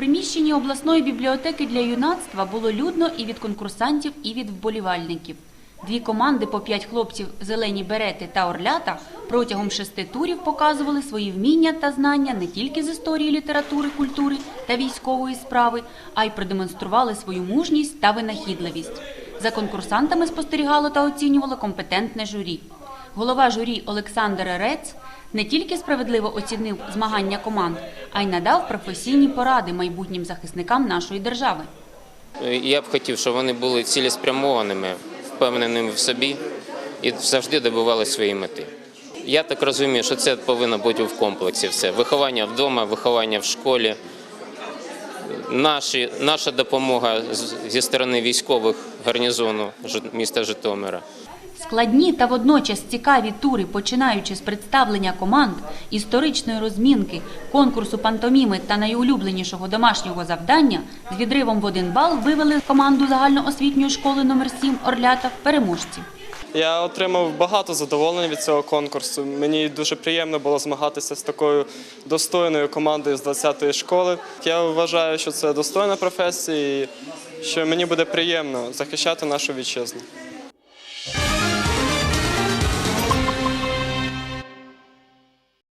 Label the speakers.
Speaker 1: приміщенні обласної бібліотеки для юнацтва було людно і від конкурсантів, і від вболівальників. Дві команди по п'ять хлопців зелені берети та орлята протягом шести турів показували свої вміння та знання не тільки з історії літератури, культури та військової справи, а й продемонстрували свою мужність та винахідливість. За конкурсантами спостерігало та оцінювало компетентне журі. Голова журі Олександр Рец не тільки справедливо оцінив змагання команд, а й надав професійні поради майбутнім захисникам нашої держави.
Speaker 2: Я б хотів, щоб вони були цілеспрямованими, впевненими в собі і завжди добивали свої мети. Я так розумію, що це повинно бути в комплексі все. Виховання вдома, виховання в школі. Наші, наша допомога зі сторони військових гарнізону міста Житомира.
Speaker 1: Складні та водночас цікаві тури, починаючи з представлення команд, історичної розмінки, конкурсу пантоміми та найулюбленішого домашнього завдання, з відривом в один бал вивели команду загальноосвітньої школи номер 7 Орлята переможці.
Speaker 3: Я отримав багато задоволення від цього конкурсу. Мені дуже приємно було змагатися з такою достойною командою з 20-ї школи. Я вважаю, що це достойна професія і що мені буде приємно захищати нашу вітчизну.